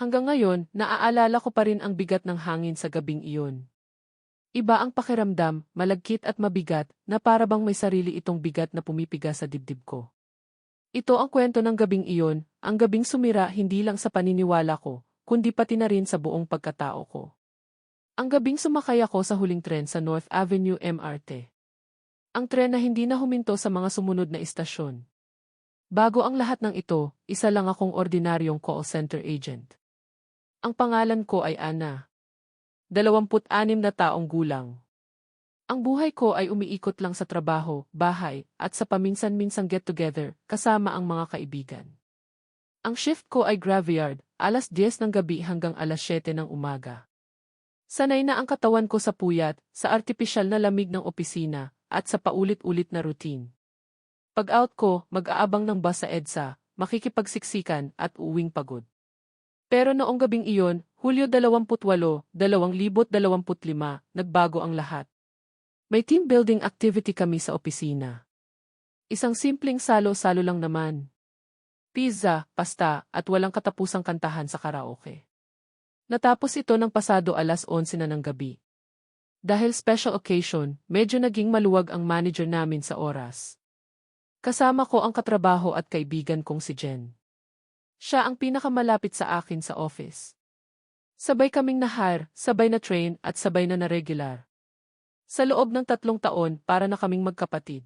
Hanggang ngayon, naaalala ko pa rin ang bigat ng hangin sa gabing iyon. Iba ang pakiramdam, malagkit at mabigat, na para bang may sarili itong bigat na pumipiga sa dibdib ko. Ito ang kwento ng gabing iyon, ang gabing sumira hindi lang sa paniniwala ko, kundi pati na rin sa buong pagkatao ko. Ang gabing sumakay ako sa huling tren sa North Avenue MRT. Ang tren na hindi na huminto sa mga sumunod na istasyon. Bago ang lahat ng ito, isa lang akong ordinaryong call center agent. Ang pangalan ko ay Ana. 26 na taong gulang. Ang buhay ko ay umiikot lang sa trabaho, bahay, at sa paminsan-minsang get-together, kasama ang mga kaibigan. Ang shift ko ay graveyard, alas 10 ng gabi hanggang alas 7 ng umaga. Sanay na ang katawan ko sa puyat, sa artipisyal na lamig ng opisina, at sa paulit-ulit na routine. Pag-out ko, mag-aabang ng bus sa EDSA, makikipagsiksikan, at uwing pagod. Pero noong gabing iyon, Hulyo 28, 2025, nagbago ang lahat. May team building activity kami sa opisina. Isang simpleng salo-salo lang naman. Pizza, pasta, at walang katapusang kantahan sa karaoke. Natapos ito ng pasado alas 11 na ng gabi. Dahil special occasion, medyo naging maluwag ang manager namin sa oras. Kasama ko ang katrabaho at kaibigan kong si Jen. Siya ang pinakamalapit sa akin sa office. Sabay kaming nahar, sabay na train at sabay na na-regular. Sa loob ng tatlong taon para na kaming magkapatid.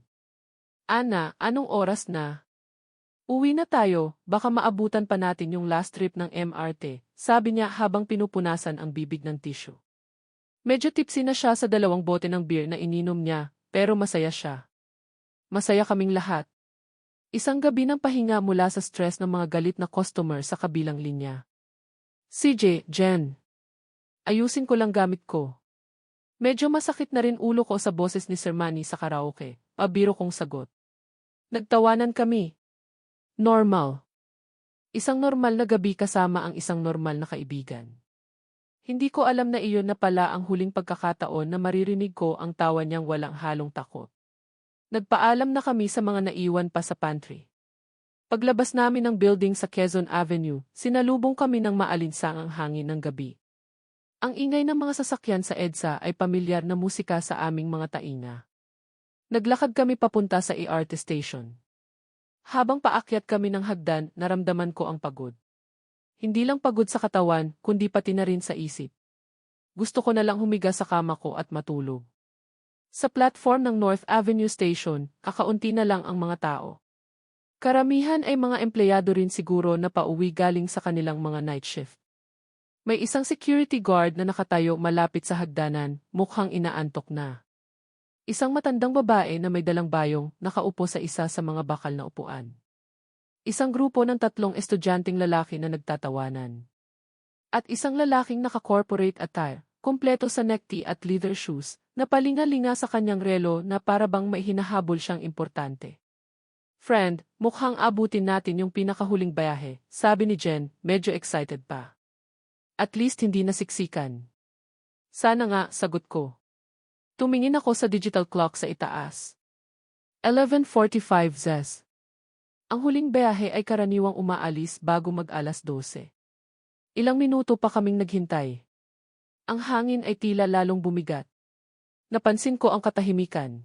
Ana, anong oras na? Uwi na tayo, baka maabutan pa natin yung last trip ng MRT, sabi niya habang pinupunasan ang bibig ng tissue. Medyo tipsy na siya sa dalawang bote ng beer na ininom niya, pero masaya siya. Masaya kaming lahat. Isang gabi ng pahinga mula sa stress ng mga galit na customer sa kabilang linya. CJ, Jen. Ayusin ko lang gamit ko. Medyo masakit na rin ulo ko sa boses ni Sir Manny sa karaoke, pabiro kong sagot. Nagtawanan kami. Normal. Isang normal na gabi kasama ang isang normal na kaibigan. Hindi ko alam na iyon na pala ang huling pagkakataon na maririnig ko ang tawa niyang walang halong takot. Nagpaalam na kami sa mga naiwan pa sa pantry. Paglabas namin ng building sa Quezon Avenue, sinalubong kami ng maalinsangang hangin ng gabi. Ang ingay ng mga sasakyan sa EDSA ay pamilyar na musika sa aming mga tainga. Naglakad kami papunta sa ERT station. Habang paakyat kami ng hagdan, naramdaman ko ang pagod. Hindi lang pagod sa katawan, kundi pati na rin sa isip. Gusto ko na lang humiga sa kama ko at matulog. Sa platform ng North Avenue Station, kakaunti na lang ang mga tao. Karamihan ay mga empleyado rin siguro na pauwi galing sa kanilang mga night shift. May isang security guard na nakatayo malapit sa hagdanan, mukhang inaantok na. Isang matandang babae na may dalang bayong nakaupo sa isa sa mga bakal na upuan. Isang grupo ng tatlong estudyanteng lalaki na nagtatawanan. At isang lalaking naka-corporate attire, kompleto sa necktie at leather shoes, na palinga-linga sa kanyang relo na para bang may hinahabol siyang importante. Friend, mukhang abutin natin yung pinakahuling bayahe, sabi ni Jen, medyo excited pa. At least hindi nasiksikan. Sana nga, sagot ko. Tumingin ako sa digital clock sa itaas. 11.45 zes. Ang huling bayahe ay karaniwang umaalis bago mag-alas 12. Ilang minuto pa kaming naghintay. Ang hangin ay tila lalong bumigat. Napansin ko ang katahimikan.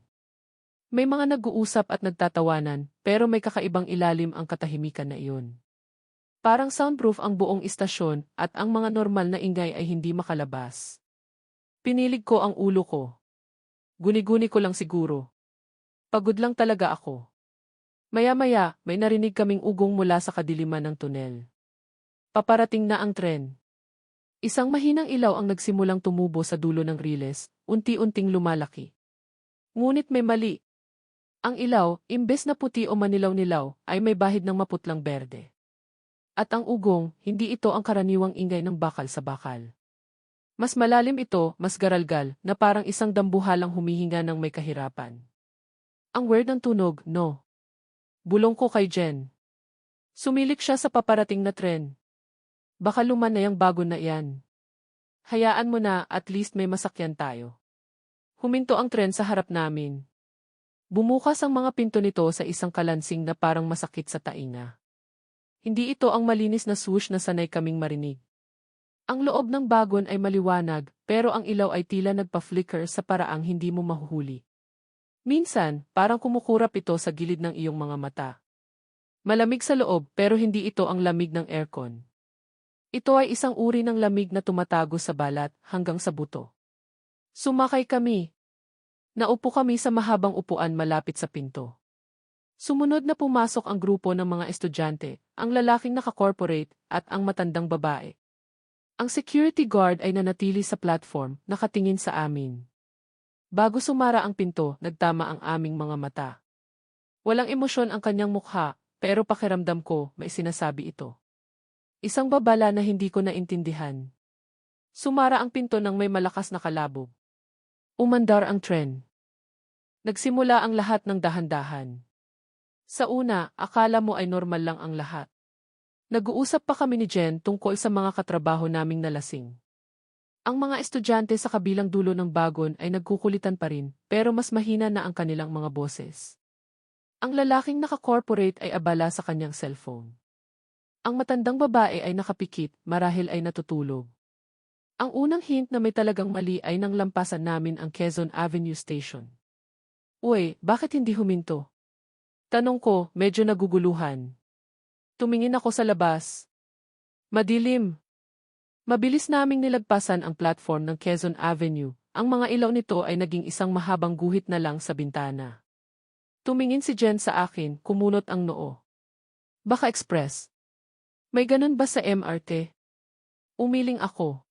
May mga nag-uusap at nagtatawanan, pero may kakaibang ilalim ang katahimikan na iyon. Parang soundproof ang buong istasyon at ang mga normal na ingay ay hindi makalabas. Pinilig ko ang ulo ko. Guni-guni ko lang siguro. Pagod lang talaga ako. Maya-maya, may narinig kaming ugong mula sa kadiliman ng tunel. Paparating na ang tren. Isang mahinang ilaw ang nagsimulang tumubo sa dulo ng riles, unti-unting lumalaki. Ngunit may mali, ang ilaw, imbes na puti o manilaw-nilaw, ay may bahid ng maputlang berde. At ang ugong, hindi ito ang karaniwang ingay ng bakal sa bakal. Mas malalim ito, mas garalgal, na parang isang dambuhalang humihinga ng may kahirapan. Ang word ng tunog, no. Bulong ko kay Jen. Sumilik siya sa paparating na tren. Baka luman na yung bago na iyan. Hayaan mo na, at least may masakyan tayo. Huminto ang tren sa harap namin. Bumukas ang mga pinto nito sa isang kalansing na parang masakit sa tainga. Hindi ito ang malinis na swoosh na sanay kaming marinig. Ang loob ng bagon ay maliwanag, pero ang ilaw ay tila nagpa-flicker sa paraang hindi mo mahuhuli. Minsan, parang kumukurap ito sa gilid ng iyong mga mata. Malamig sa loob pero hindi ito ang lamig ng aircon. Ito ay isang uri ng lamig na tumatago sa balat hanggang sa buto. Sumakay kami. Naupo kami sa mahabang upuan malapit sa pinto. Sumunod na pumasok ang grupo ng mga estudyante, ang lalaking naka-corporate at ang matandang babae. Ang security guard ay nanatili sa platform, nakatingin sa amin. Bago sumara ang pinto, nagtama ang aming mga mata. Walang emosyon ang kanyang mukha, pero pakiramdam ko, may sinasabi ito. Isang babala na hindi ko naintindihan. Sumara ang pinto ng may malakas na kalabog. Umandar ang tren. Nagsimula ang lahat ng dahan-dahan. Sa una, akala mo ay normal lang ang lahat. Nag-uusap pa kami ni Jen tungkol sa mga katrabaho naming nalasing. Ang mga estudyante sa kabilang dulo ng bagon ay nagkukulitan pa rin, pero mas mahina na ang kanilang mga boses. Ang lalaking naka-corporate ay abala sa kanyang cellphone. Ang matandang babae ay nakapikit, marahil ay natutulog. Ang unang hint na may talagang mali ay nang lampasan namin ang Quezon Avenue Station. Uy, bakit hindi huminto? Tanong ko, medyo naguguluhan. Tumingin ako sa labas. Madilim. Mabilis naming nilagpasan ang platform ng Quezon Avenue. Ang mga ilaw nito ay naging isang mahabang guhit na lang sa bintana. Tumingin si Jen sa akin, kumunot ang noo. Baka express. May ganun ba sa MRT? Umiling ako.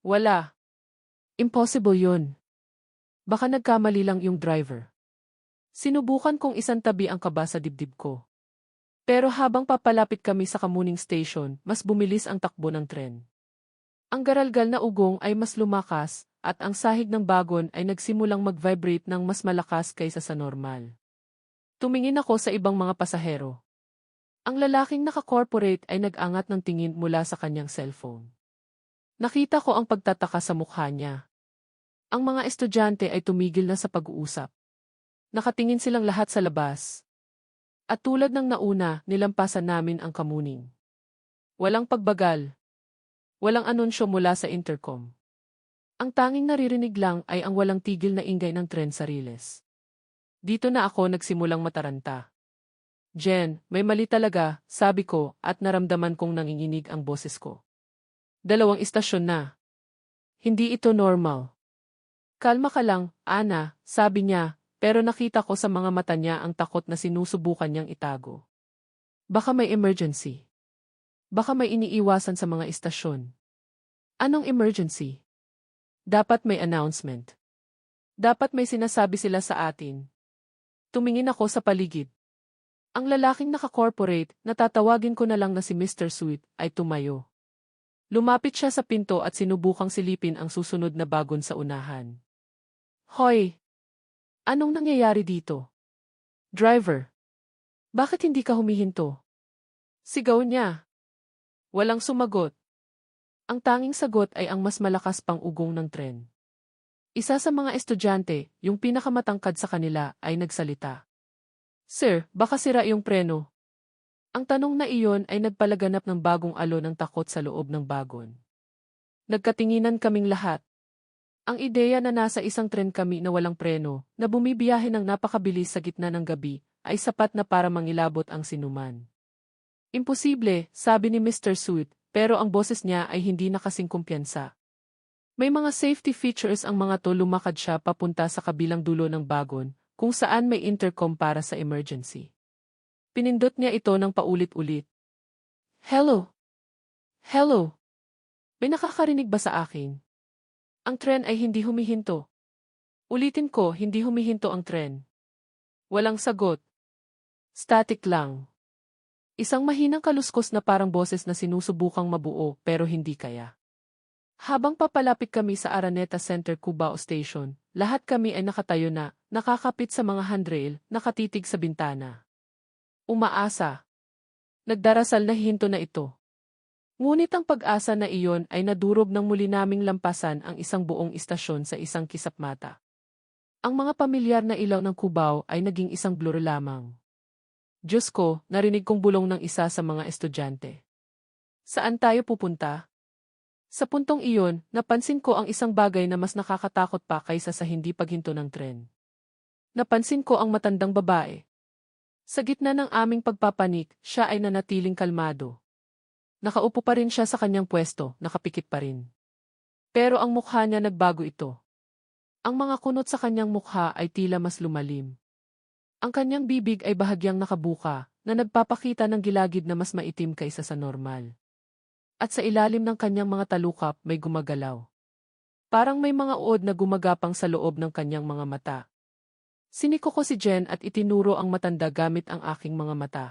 Wala. Impossible yun. Baka nagkamali lang yung driver. Sinubukan kong isang tabi ang kaba sa dibdib ko. Pero habang papalapit kami sa Kamuning Station, mas bumilis ang takbo ng tren. Ang garalgal na ugong ay mas lumakas, at ang sahig ng bagon ay nagsimulang mag-vibrate ng mas malakas kaysa sa normal. Tumingin ako sa ibang mga pasahero. Ang lalaking naka-corporate ay nag-angat ng tingin mula sa kanyang cellphone. Nakita ko ang pagtataka sa mukha niya. Ang mga estudyante ay tumigil na sa pag-uusap. Nakatingin silang lahat sa labas. At tulad ng nauna, nilampasan namin ang kamuning. Walang pagbagal. Walang anunsyo mula sa intercom. Ang tanging naririnig lang ay ang walang tigil na ingay ng tren sa riles. Dito na ako nagsimulang mataranta. Jen, may mali talaga, sabi ko, at naramdaman kong nanginginig ang boses ko. Dalawang istasyon na. Hindi ito normal. Kalma ka lang, Ana, sabi niya, pero nakita ko sa mga mata niya ang takot na sinusubukan niyang itago. Baka may emergency. Baka may iniiwasan sa mga istasyon. Anong emergency? Dapat may announcement. Dapat may sinasabi sila sa atin. Tumingin ako sa paligid. Ang lalaking naka-corporate, natatawagin ko na lang na si Mr. Sweet, ay tumayo. Lumapit siya sa pinto at sinubukang silipin ang susunod na bagon sa unahan. Hoy, Anong nangyayari dito? Driver. Bakit hindi ka humihinto? Sigaw niya. Walang sumagot. Ang tanging sagot ay ang mas malakas pang ugong ng tren. Isa sa mga estudyante, yung pinakamatangkad sa kanila, ay nagsalita. Sir, baka sira yung preno. Ang tanong na iyon ay nagpalaganap ng bagong alo ng takot sa loob ng bagon. Nagkatinginan kaming lahat. Ang ideya na nasa isang tren kami na walang preno, na bumibiyahe ng napakabilis sa gitna ng gabi, ay sapat na para mangilabot ang sinuman. Imposible, sabi ni Mr. Sweet, pero ang boses niya ay hindi nakasing kumpiyansa. May mga safety features ang mga to lumakad siya papunta sa kabilang dulo ng bagon, kung saan may intercom para sa emergency. Pinindot niya ito ng paulit-ulit. Hello? Hello? May nakakarinig ba sa akin? Ang tren ay hindi humihinto. Ulitin ko, hindi humihinto ang tren. Walang sagot. Static lang. Isang mahinang kaluskos na parang boses na sinusubukang mabuo pero hindi kaya. Habang papalapit kami sa Araneta Center Cubao Station, lahat kami ay nakatayo na, nakakapit sa mga handrail, nakatitig sa bintana. Umaasa. Nagdarasal na hinto na ito. Ngunit ang pag-asa na iyon ay nadurog ng muli naming lampasan ang isang buong istasyon sa isang kisapmata. Ang mga pamilyar na ilaw ng Cubao ay naging isang blur lamang. Diyos ko, narinig kong bulong ng isa sa mga estudyante. Saan tayo pupunta? Sa puntong iyon, napansin ko ang isang bagay na mas nakakatakot pa kaysa sa hindi paghinto ng tren. Napansin ko ang matandang babae. Sa gitna ng aming pagpapanik, siya ay nanatiling kalmado. Nakaupo pa rin siya sa kanyang pwesto, nakapikit pa rin. Pero ang mukha niya nagbago ito. Ang mga kunot sa kanyang mukha ay tila mas lumalim. Ang kanyang bibig ay bahagyang nakabuka, na nagpapakita ng gilagid na mas maitim kaysa sa normal. At sa ilalim ng kanyang mga talukap may gumagalaw. Parang may mga uod na gumagapang sa loob ng kanyang mga mata. Siniko ko si Jen at itinuro ang matanda gamit ang aking mga mata.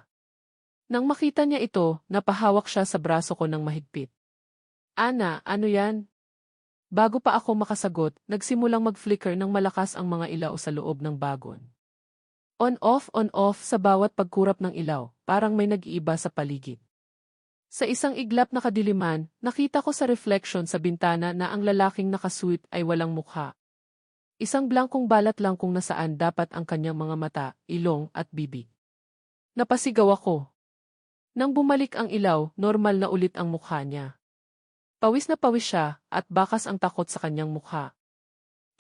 Nang makita niya ito, napahawak siya sa braso ko ng mahigpit. Ana, ano yan? Bago pa ako makasagot, nagsimulang mag-flicker ng malakas ang mga ilaw sa loob ng bagon. On-off, on-off sa bawat pagkurap ng ilaw, parang may nag-iiba sa paligid. Sa isang iglap na kadiliman, nakita ko sa reflection sa bintana na ang lalaking nakasuit ay walang mukha. Isang blankong balat lang kung nasaan dapat ang kanyang mga mata, ilong at bibig. Napasigaw ako. Nang bumalik ang ilaw, normal na ulit ang mukha niya. Pawis na pawis siya at bakas ang takot sa kanyang mukha.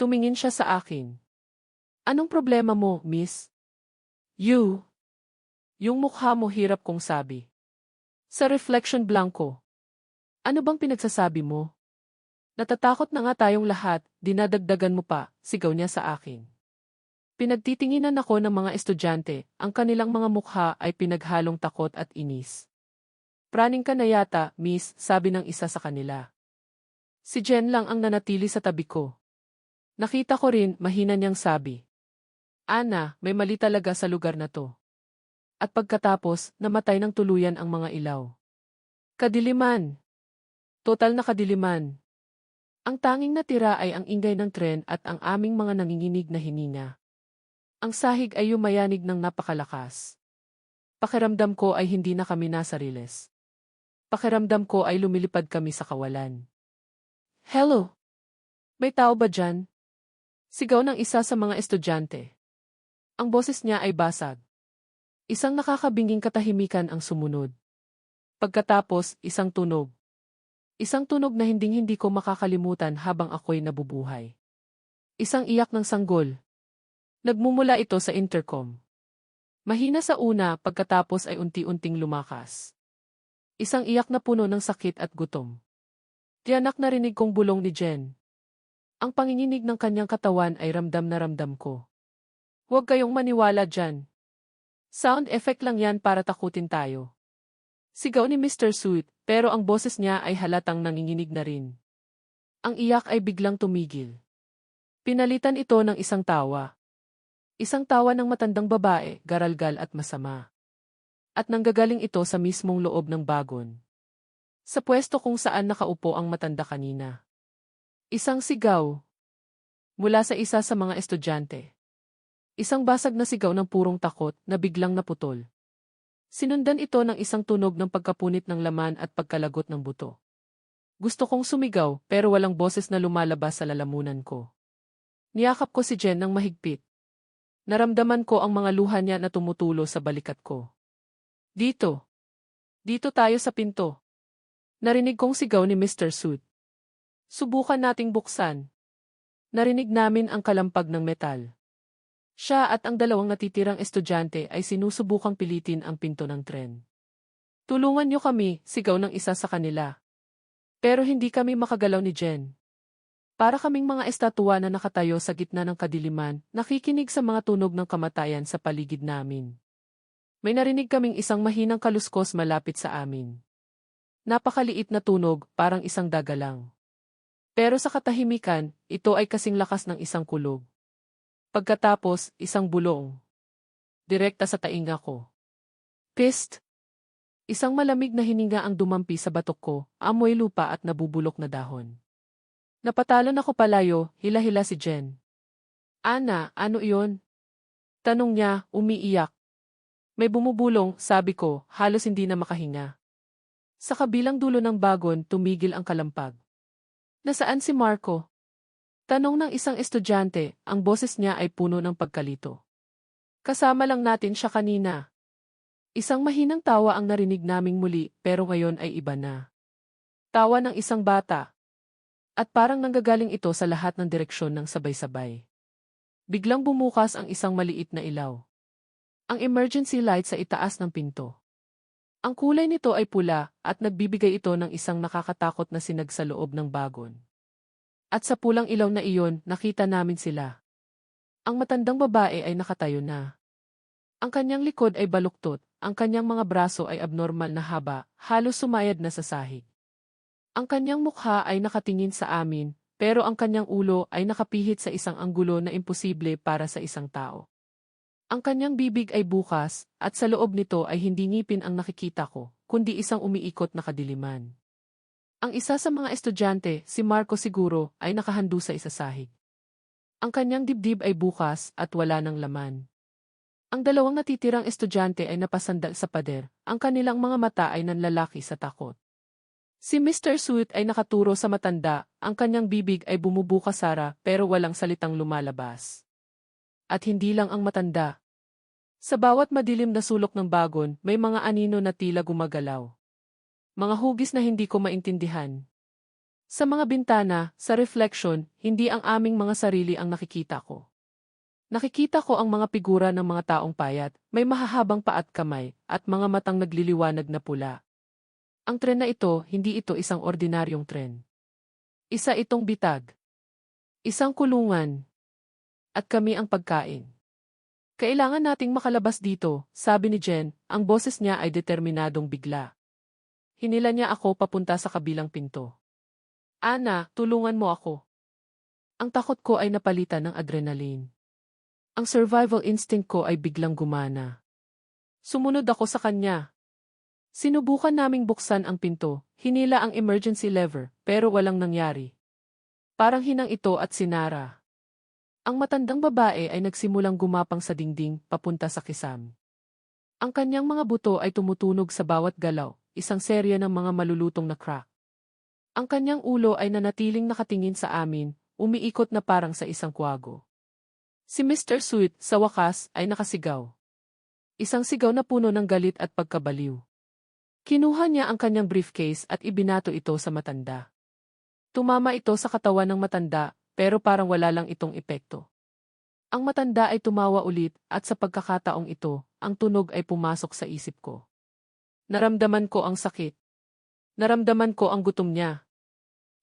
Tumingin siya sa akin. Anong problema mo, miss? You. Yung mukha mo hirap kong sabi. Sa reflection blanco. Ano bang pinagsasabi mo? Natatakot na nga tayong lahat, dinadagdagan mo pa, sigaw niya sa akin. Pinagtitinginan ako ng mga estudyante, ang kanilang mga mukha ay pinaghalong takot at inis. Praning ka na yata, miss, sabi ng isa sa kanila. Si Jen lang ang nanatili sa tabi ko. Nakita ko rin, mahina niyang sabi. Ana, may mali talaga sa lugar na to. At pagkatapos, namatay ng tuluyan ang mga ilaw. Kadiliman. Total na kadiliman. Ang tanging natira ay ang ingay ng tren at ang aming mga nanginginig na hininga. Ang sahig ay yumayanig ng napakalakas. Pakiramdam ko ay hindi na kami nasa riles. Pakiramdam ko ay lumilipad kami sa kawalan. Hello? May tao ba dyan? Sigaw ng isa sa mga estudyante. Ang boses niya ay basag. Isang nakakabinging katahimikan ang sumunod. Pagkatapos, isang tunog. Isang tunog na hinding-hindi ko makakalimutan habang ako'y nabubuhay. Isang iyak ng sanggol. Nagmumula ito sa intercom. Mahina sa una pagkatapos ay unti-unting lumakas. Isang iyak na puno ng sakit at gutom. Tiyanak narinig kong bulong ni Jen. Ang panginginig ng kanyang katawan ay ramdam na ramdam ko. Huwag kayong maniwala dyan. Sound effect lang yan para takutin tayo. Sigaw ni Mr. Sweet, pero ang boses niya ay halatang nanginginig na rin. Ang iyak ay biglang tumigil. Pinalitan ito ng isang tawa. Isang tawa ng matandang babae, garalgal at masama. At nanggagaling ito sa mismong loob ng bagon. Sa pwesto kung saan nakaupo ang matanda kanina. Isang sigaw. Mula sa isa sa mga estudyante. Isang basag na sigaw ng purong takot na biglang naputol. Sinundan ito ng isang tunog ng pagkapunit ng laman at pagkalagot ng buto. Gusto kong sumigaw pero walang boses na lumalabas sa lalamunan ko. Niyakap ko si Jen ng mahigpit. Naramdaman ko ang mga luha niya na tumutulo sa balikat ko. Dito. Dito tayo sa pinto. Narinig kong sigaw ni Mr. Suit. Subukan nating buksan. Narinig namin ang kalampag ng metal. Siya at ang dalawang natitirang estudyante ay sinusubukang pilitin ang pinto ng tren. Tulungan niyo kami, sigaw ng isa sa kanila. Pero hindi kami makagalaw ni Jen. Para kaming mga estatwa na nakatayo sa gitna ng kadiliman, nakikinig sa mga tunog ng kamatayan sa paligid namin. May narinig kaming isang mahinang kaluskos malapit sa amin. Napakaliit na tunog, parang isang daga lang. Pero sa katahimikan, ito ay kasing lakas ng isang kulog. Pagkatapos, isang bulong. Direkta sa tainga ko. Pist! Isang malamig na hininga ang dumampi sa batok ko, amoy lupa at nabubulok na dahon. Napatalon ako palayo, hila-hila si Jen. Ana, ano iyon? Tanong niya, umiiyak. May bumubulong, sabi ko, halos hindi na makahinga. Sa kabilang dulo ng bagon, tumigil ang kalampag. Nasaan si Marco? Tanong ng isang estudyante, ang boses niya ay puno ng pagkalito. Kasama lang natin siya kanina. Isang mahinang tawa ang narinig naming muli pero ngayon ay iba na. Tawa ng isang bata. At parang nanggagaling ito sa lahat ng direksyon ng sabay-sabay. Biglang bumukas ang isang maliit na ilaw. Ang emergency light sa itaas ng pinto. Ang kulay nito ay pula at nagbibigay ito ng isang nakakatakot na sinag sa loob ng bagon. At sa pulang ilaw na iyon, nakita namin sila. Ang matandang babae ay nakatayo na. Ang kanyang likod ay baluktot, ang kanyang mga braso ay abnormal na haba, halos sumayad na sa sahig. Ang kanyang mukha ay nakatingin sa amin, pero ang kanyang ulo ay nakapihit sa isang anggulo na imposible para sa isang tao. Ang kanyang bibig ay bukas, at sa loob nito ay hindi ngipin ang nakikita ko, kundi isang umiikot na kadiliman. Ang isa sa mga estudyante, si Marco siguro, ay nakahando sa isasahig. Ang kanyang dibdib ay bukas at wala ng laman. Ang dalawang natitirang estudyante ay napasandal sa pader, ang kanilang mga mata ay nanlalaki sa takot. Si Mr. Sweet ay nakaturo sa matanda, ang kanyang bibig ay bumubukas sara pero walang salitang lumalabas. At hindi lang ang matanda. Sa bawat madilim na sulok ng bagon, may mga anino na tila gumagalaw. Mga hugis na hindi ko maintindihan. Sa mga bintana, sa reflection, hindi ang aming mga sarili ang nakikita ko. Nakikita ko ang mga figura ng mga taong payat, may mahahabang pa at kamay, at mga matang nagliliwanag na pula. Ang tren na ito, hindi ito isang ordinaryong tren. Isa itong bitag. Isang kulungan. At kami ang pagkain. Kailangan nating makalabas dito, sabi ni Jen, ang boses niya ay determinadong bigla. Hinila niya ako papunta sa kabilang pinto. Ana, tulungan mo ako. Ang takot ko ay napalitan ng adrenaline. Ang survival instinct ko ay biglang gumana. Sumunod ako sa kanya. Sinubukan naming buksan ang pinto, hinila ang emergency lever, pero walang nangyari. Parang hinang ito at sinara. Ang matandang babae ay nagsimulang gumapang sa dingding, papunta sa kisam. Ang kanyang mga buto ay tumutunog sa bawat galaw, isang serya ng mga malulutong na crack. Ang kanyang ulo ay nanatiling nakatingin sa amin, umiikot na parang sa isang kwago. Si Mr. Sweet, sa wakas, ay nakasigaw. Isang sigaw na puno ng galit at pagkabaliw. Kinuha niya ang kanyang briefcase at ibinato ito sa matanda. Tumama ito sa katawan ng matanda, pero parang wala lang itong epekto. Ang matanda ay tumawa ulit at sa pagkakataong ito, ang tunog ay pumasok sa isip ko. Naramdaman ko ang sakit. Naramdaman ko ang gutom niya.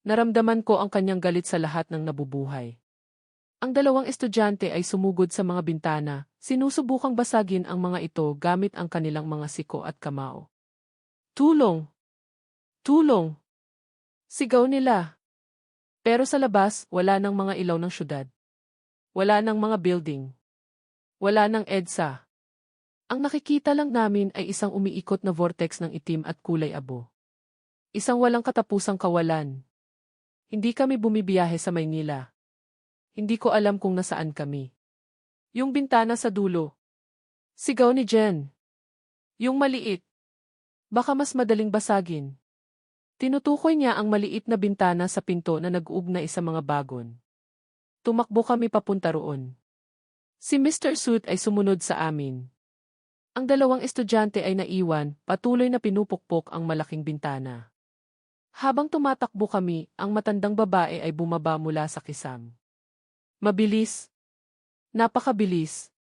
Naramdaman ko ang kanyang galit sa lahat ng nabubuhay. Ang dalawang estudyante ay sumugod sa mga bintana, sinusubukang basagin ang mga ito gamit ang kanilang mga siko at kamao. Tulong! Tulong! Sigaw nila. Pero sa labas, wala ng mga ilaw ng syudad. Wala ng mga building. Wala ng EDSA. Ang nakikita lang namin ay isang umiikot na vortex ng itim at kulay abo. Isang walang katapusang kawalan. Hindi kami bumibiyahe sa Maynila. Hindi ko alam kung nasaan kami. Yung bintana sa dulo. Sigaw ni Jen. Yung maliit. Baka mas madaling basagin. Tinutukoy niya ang maliit na bintana sa pinto na nag-uugnay sa mga bagon. Tumakbo kami papunta roon. Si Mr. Suit ay sumunod sa amin. Ang dalawang estudyante ay naiwan, patuloy na pinupukpok ang malaking bintana. Habang tumatakbo kami, ang matandang babae ay bumaba mula sa kisam. Mabilis. Napakabilis.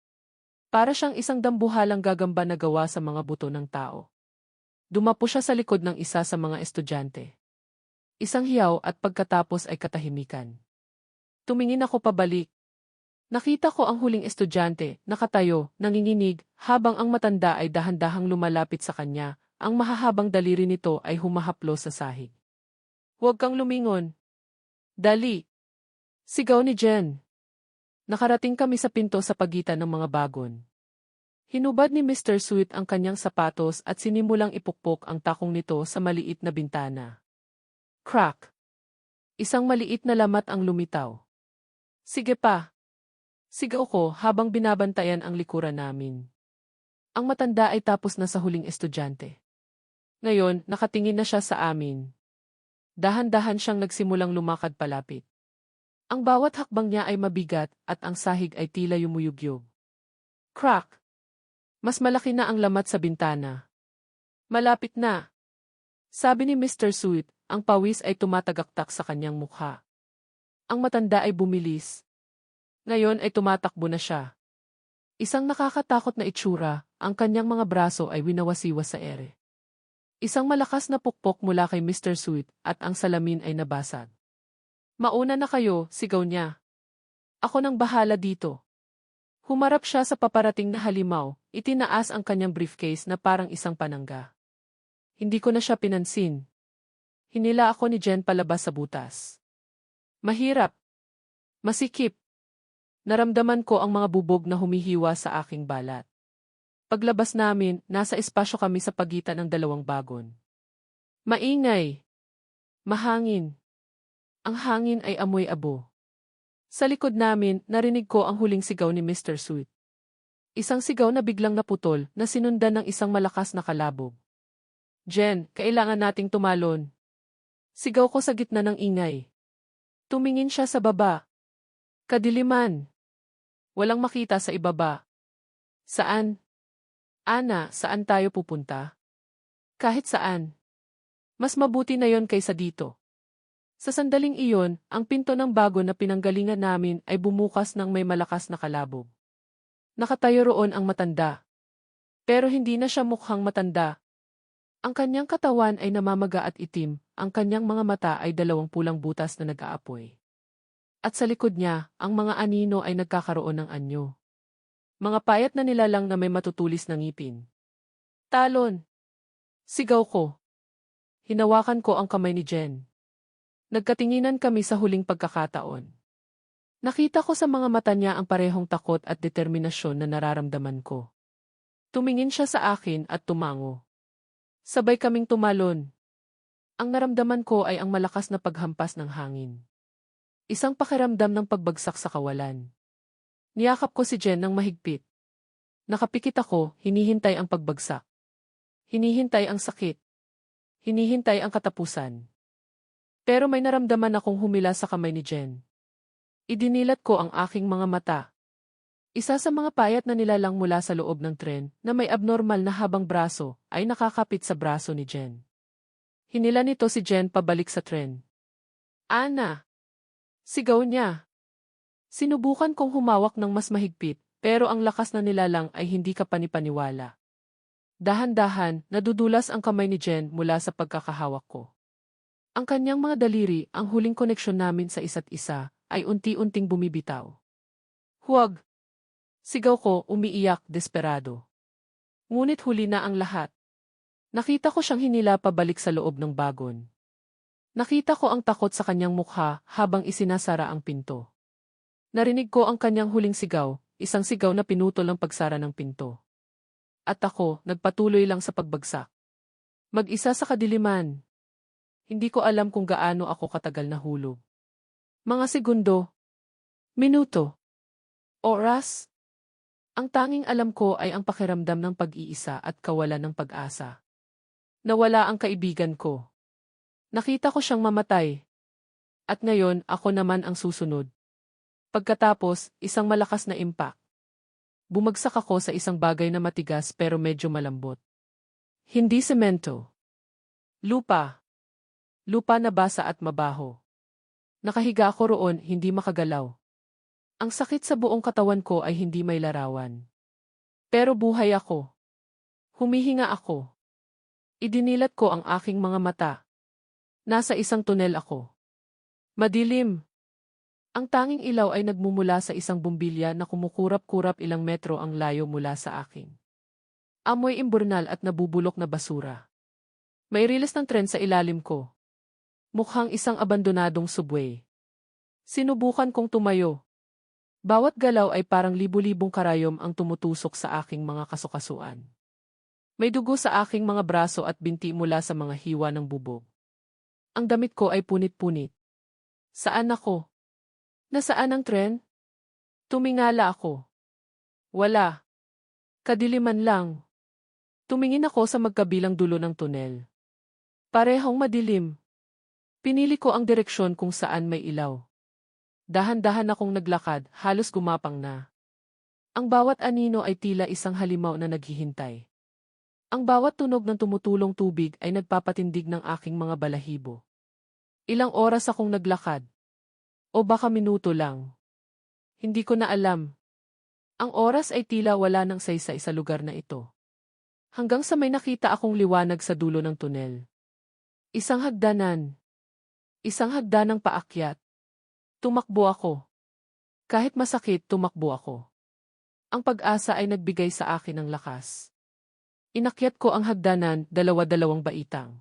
Para siyang isang dambuhalang gagamba na gawa sa mga buto ng tao. Dumapo siya sa likod ng isa sa mga estudyante. Isang hiyaw at pagkatapos ay katahimikan. Tumingin ako pabalik, Nakita ko ang huling estudyante, nakatayo, nanginginig, habang ang matanda ay dahan-dahang lumalapit sa kanya, ang mahahabang daliri nito ay humahaplo sa sahig. Huwag kang lumingon. Dali. Sigaw ni Jen. Nakarating kami sa pinto sa pagitan ng mga bagon. Hinubad ni Mr. Sweet ang kanyang sapatos at sinimulang ipukpok ang takong nito sa maliit na bintana. Crack! Isang maliit na lamat ang lumitaw. Sige pa, Sigaw ko habang binabantayan ang likuran namin. Ang matanda ay tapos na sa huling estudyante. Ngayon, nakatingin na siya sa amin. Dahan-dahan siyang nagsimulang lumakad palapit. Ang bawat hakbang niya ay mabigat at ang sahig ay tila yumuyugyog. Crack! Mas malaki na ang lamat sa bintana. Malapit na. Sabi ni Mr. Sweet, ang pawis ay tumatagaktak sa kanyang mukha. Ang matanda ay bumilis. Ngayon ay tumatakbo na siya. Isang nakakatakot na itsura, ang kanyang mga braso ay winawasiwas sa ere. Isang malakas na pukpok mula kay Mr. Sweet at ang salamin ay nabasag. Mauna na kayo, sigaw niya. Ako nang bahala dito. Humarap siya sa paparating na halimaw, itinaas ang kanyang briefcase na parang isang panangga. Hindi ko na siya pinansin. Hinila ako ni Jen palabas sa butas. Mahirap. Masikip. Naramdaman ko ang mga bubog na humihiwa sa aking balat. Paglabas namin, nasa espasyo kami sa pagitan ng dalawang bagon. Maingay. Mahangin. Ang hangin ay amoy abo. Sa likod namin, narinig ko ang huling sigaw ni Mr. Sweet. Isang sigaw na biglang naputol na sinundan ng isang malakas na kalabog. Jen, kailangan nating tumalon. Sigaw ko sa gitna ng ingay. Tumingin siya sa baba. Kadiliman. Walang makita sa ibaba. Saan? Ana, saan tayo pupunta? Kahit saan. Mas mabuti na yon kaysa dito. Sa sandaling iyon, ang pinto ng bago na pinanggalingan namin ay bumukas ng may malakas na kalabog. Nakatayo roon ang matanda. Pero hindi na siya mukhang matanda. Ang kanyang katawan ay namamaga at itim, ang kanyang mga mata ay dalawang pulang butas na nag-aapoy. At sa likod niya, ang mga anino ay nagkakaroon ng anyo. Mga payat na nilalang na may matutulis na ngipin. Talon! Sigaw ko. Hinawakan ko ang kamay ni Jen. Nagkatinginan kami sa huling pagkakataon. Nakita ko sa mga mata niya ang parehong takot at determinasyon na nararamdaman ko. Tumingin siya sa akin at tumango. Sabay kaming tumalon. Ang naramdaman ko ay ang malakas na paghampas ng hangin. Isang pakiramdam ng pagbagsak sa kawalan. Niyakap ko si Jen ng mahigpit. Nakapikit ako, hinihintay ang pagbagsak. Hinihintay ang sakit. Hinihintay ang katapusan. Pero may naramdaman akong humila sa kamay ni Jen. Idinilat ko ang aking mga mata. Isa sa mga payat na nilalang mula sa loob ng tren na may abnormal na habang braso ay nakakapit sa braso ni Jen. Hinila nito si Jen pabalik sa tren. Ana! Sigaw niya. Sinubukan kong humawak ng mas mahigpit, pero ang lakas na nilalang ay hindi ka panipaniwala. Dahan-dahan, nadudulas ang kamay ni Jen mula sa pagkakahawak ko. Ang kanyang mga daliri, ang huling koneksyon namin sa isa't isa, ay unti-unting bumibitaw. Huwag! Sigaw ko, umiiyak, desperado. Ngunit huli na ang lahat. Nakita ko siyang hinila pabalik sa loob ng bagon. Nakita ko ang takot sa kanyang mukha habang isinasara ang pinto. Narinig ko ang kanyang huling sigaw, isang sigaw na pinutol ang pagsara ng pinto. At ako, nagpatuloy lang sa pagbagsak. Mag-isa sa kadiliman, hindi ko alam kung gaano ako katagal na hulog. Mga segundo. Minuto. Oras. Ang tanging alam ko ay ang pakiramdam ng pag-iisa at kawalan ng pag-asa. Nawala ang kaibigan ko. Nakita ko siyang mamatay. At ngayon, ako naman ang susunod. Pagkatapos, isang malakas na impact. Bumagsak ako sa isang bagay na matigas pero medyo malambot. Hindi semento. Lupa. Lupa na basa at mabaho. Nakahiga ako roon, hindi makagalaw. Ang sakit sa buong katawan ko ay hindi may larawan. Pero buhay ako. Humihinga ako. Idinilat ko ang aking mga mata. Nasa isang tunel ako. Madilim. Ang tanging ilaw ay nagmumula sa isang bumbilya na kumukurap-kurap ilang metro ang layo mula sa akin. Amoy imburnal at nabubulok na basura. May riles ng tren sa ilalim ko. Mukhang isang abandonadong subway. Sinubukan kong tumayo. Bawat galaw ay parang libu-libong karayom ang tumutusok sa aking mga kasukasuan. May dugo sa aking mga braso at binti mula sa mga hiwa ng bubog. Ang damit ko ay punit-punit. Saan ako? Nasaan ang tren? Tumingala ako. Wala. Kadiliman lang. Tumingin ako sa magkabilang dulo ng tunel. Parehong madilim. Pinili ko ang direksyon kung saan may ilaw. Dahan-dahan akong naglakad, halos gumapang na. Ang bawat anino ay tila isang halimaw na naghihintay. Ang bawat tunog ng tumutulong tubig ay nagpapatindig ng aking mga balahibo. Ilang oras akong naglakad. O baka minuto lang. Hindi ko na alam. Ang oras ay tila wala ng saysay sa lugar na ito. Hanggang sa may nakita akong liwanag sa dulo ng tunel. Isang hagdanan. Isang hagdanang paakyat. Tumakbo ako. Kahit masakit, tumakbo ako. Ang pag-asa ay nagbigay sa akin ng lakas. Inakyat ko ang hagdanan, dalawa-dalawang baitang.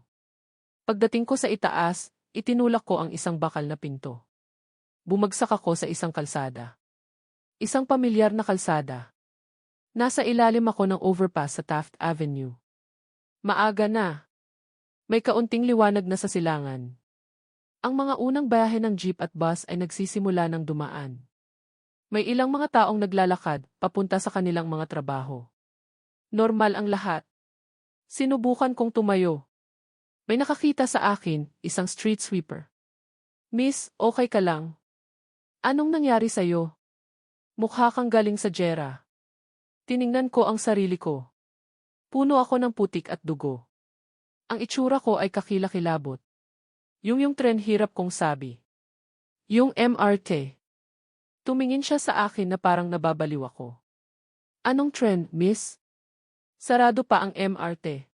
Pagdating ko sa itaas, itinulak ko ang isang bakal na pinto. Bumagsak ako sa isang kalsada. Isang pamilyar na kalsada. Nasa ilalim ako ng overpass sa Taft Avenue. Maaga na. May kaunting liwanag na sa silangan. Ang mga unang bayahe ng jeep at bus ay nagsisimula ng dumaan. May ilang mga taong naglalakad papunta sa kanilang mga trabaho. Normal ang lahat. Sinubukan kong tumayo. May nakakita sa akin, isang street sweeper. Miss, okay ka lang? Anong nangyari sa'yo? Mukha kang galing sa jera. Tiningnan ko ang sarili ko. Puno ako ng putik at dugo. Ang itsura ko ay kakilakilabot. Yung yung tren hirap kong sabi. Yung MRT. Tumingin siya sa akin na parang nababaliw ako. Anong trend, miss? Sarado pa ang MRT.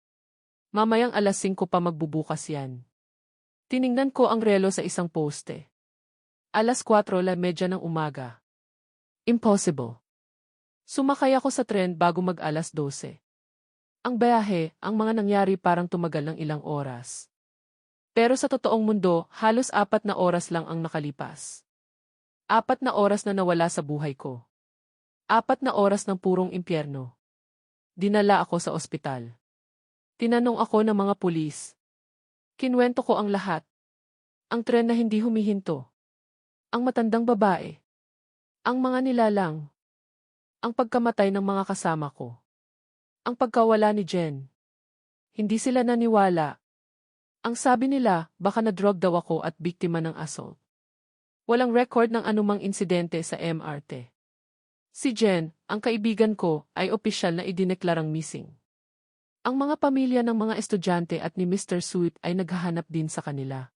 Mamayang alas 5 pa magbubukas yan. Tiningnan ko ang relo sa isang poste. Alas 4 la medya ng umaga. Impossible. Sumakay ako sa tren bago mag alas 12. Ang biyahe, ang mga nangyari parang tumagal ng ilang oras. Pero sa totoong mundo, halos apat na oras lang ang nakalipas. Apat na oras na nawala sa buhay ko. Apat na oras ng purong impyerno. Dinala ako sa ospital. Tinanong ako ng mga pulis. Kinwento ko ang lahat. Ang tren na hindi humihinto. Ang matandang babae. Ang mga nilalang. Ang pagkamatay ng mga kasama ko. Ang pagkawala ni Jen. Hindi sila naniwala, ang sabi nila, baka na-drug daw ako at biktima ng assault. Walang record ng anumang insidente sa MRT. Si Jen, ang kaibigan ko, ay opisyal na idineklarang missing. Ang mga pamilya ng mga estudyante at ni Mr. Sweet ay naghahanap din sa kanila.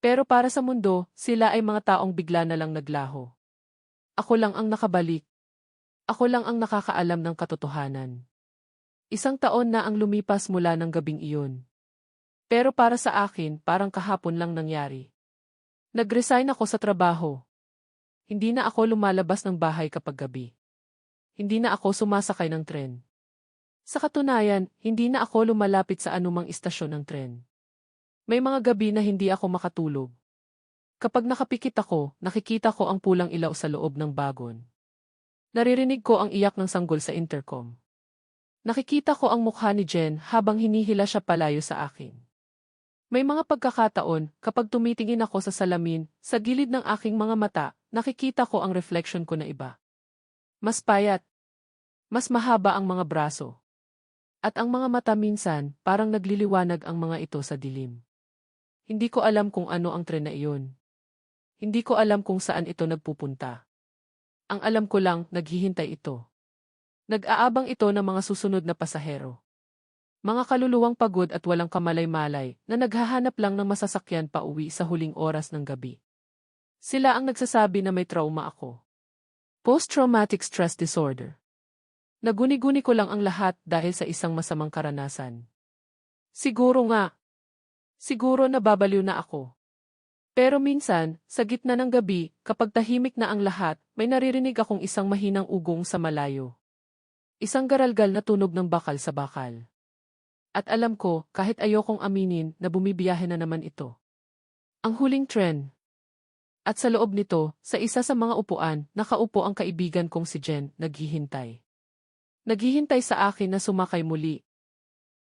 Pero para sa mundo, sila ay mga taong bigla na lang naglaho. Ako lang ang nakabalik. Ako lang ang nakakaalam ng katotohanan. Isang taon na ang lumipas mula ng gabing iyon. Pero para sa akin, parang kahapon lang nangyari. Nag-resign ako sa trabaho. Hindi na ako lumalabas ng bahay kapag gabi. Hindi na ako sumasakay ng tren. Sa katunayan, hindi na ako lumalapit sa anumang istasyon ng tren. May mga gabi na hindi ako makatulog. Kapag nakapikit ako, nakikita ko ang pulang ilaw sa loob ng bagon. Naririnig ko ang iyak ng sanggol sa intercom. Nakikita ko ang mukha ni Jen habang hinihila siya palayo sa akin. May mga pagkakataon, kapag tumitingin ako sa salamin, sa gilid ng aking mga mata, nakikita ko ang reflection ko na iba. Mas payat. Mas mahaba ang mga braso. At ang mga mata minsan, parang nagliliwanag ang mga ito sa dilim. Hindi ko alam kung ano ang tren na iyon. Hindi ko alam kung saan ito nagpupunta. Ang alam ko lang, naghihintay ito. Nag-aabang ito ng mga susunod na pasahero. Mga kaluluwang pagod at walang kamalay-malay na naghahanap lang ng masasakyan pa uwi sa huling oras ng gabi. Sila ang nagsasabi na may trauma ako. Post-traumatic stress disorder. Naguni-guni ko lang ang lahat dahil sa isang masamang karanasan. Siguro nga. Siguro nababaliw na ako. Pero minsan, sa gitna ng gabi, kapag tahimik na ang lahat, may naririnig akong isang mahinang ugong sa malayo. Isang garalgal na tunog ng bakal sa bakal. At alam ko, kahit ayokong aminin, na bumibiyahe na naman ito. Ang huling tren. At sa loob nito, sa isa sa mga upuan, nakaupo ang kaibigan kong si Jen, naghihintay. Naghihintay sa akin na sumakay muli.